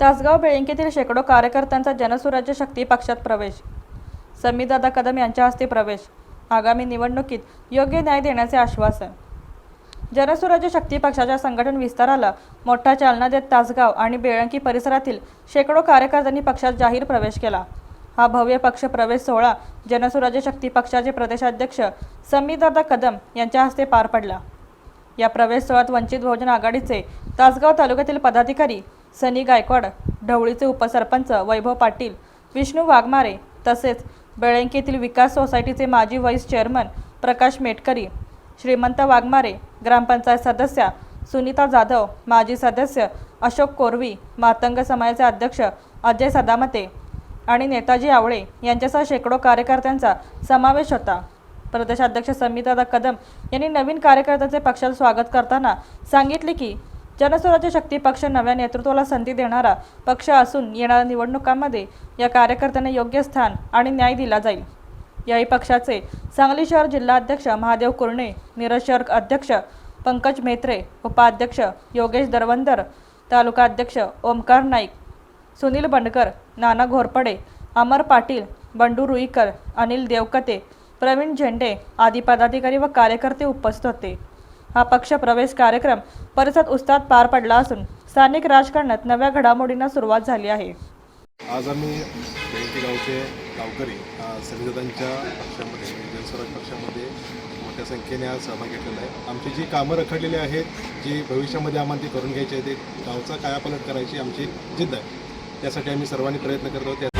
तासगाव बेळंकीतील शेकडो कार्यकर्त्यांचा जनसुराज्य शक्ती पक्षात प्रवेश. समीदादा कदम यांच्या हस्ते प्रवेश. आगामी निवडणुकीत योग्य न्याय देण्याचे आश्वासन. जनसुराज्य शक्ती पक्षाच्या संघटन विस्ताराला मोठा चालना देत तासगाव आणि बेळंकी परिसरातील शेकडो कार्यकर्त्यांनी पक्षात जाहीर प्रवेश केला. हा भव्य पक्ष प्रवेश सोहळा जनसुराज्य शक्ती पक्षाचे प्रदेशाध्यक्ष समीदादा कदम यांच्या हस्ते पार पडला. या प्रवेश सोहळ्यात वंचित बहुजन आघाडीचे तासगाव तालुक्यातील पदाधिकारी सनी गायकवाड ढवळीचे उपसरपंच वैभव पाटील विष्णू वाघमारे तसेच बेळंकीतील विकास सोसायटीचे माजी व्हाईस चेअरमन प्रकाश मेटकरी श्रीमंत वाघमारे ग्रामपंचायत सदस्या सुनीता जाधव माजी सदस्य अशोक कोरवी मातंग समाजाचे अध्यक्ष अजय सदामते आणि नेताजी आवळे यांच्यासह शेकडो कार्यकर्त्यांचा समावेश होता. प्रदेशाध्यक्ष समितादा कदम यांनी नवीन कार्यकर्त्यांचे पक्षात स्वागत करताना सांगितले की जनस्वराज्य शक्ती पक्ष नव्या नेतृत्वाला संधी देणारा पक्ष असून येणाऱ्या निवडणुकांमध्ये या कार्यकर्त्यांना योग्य स्थान आणि न्याय दिला जाईल. याही पक्षाचे सांगली शहर जिल्हाध्यक्ष महादेव कुर्णे मिरज शहर अध्यक्ष पंकज मेत्रे उपाध्यक्ष योगेश दरवंदर तालुका अध्यक्ष ओमकार नाईक सुनील बंडकर नाना घोरपडे अमर पाटील बंडू रुईकर अनिल देवकते प्रवीण झेंडे आदी पदाधिकारी व कार्यकर्ते उपस्थित होते. हा पक्ष प्रवेश कार्यक्रम परिसरात उस्ताद पार पडला असून स्थानिक राजकारणात नव्या घडामोडींना सुरुवात झाली आहे. आज आम्ही बेळकी गावचे गावकरी संविधानांच्या पक्षामध्ये जनस्वराज पक्षामध्ये मोठ्या संख्येने आज सहभाग घेतलेला आहे. आमची जी कामं रखडलेली आहेत जी भविष्यामध्ये आम्हाला ती करून घ्यायची आहे ते गावचा कायापालट करायची आमची जिद्द आहे. त्यासाठी आम्ही सर्वांनी प्रयत्न करत आहोत. त्या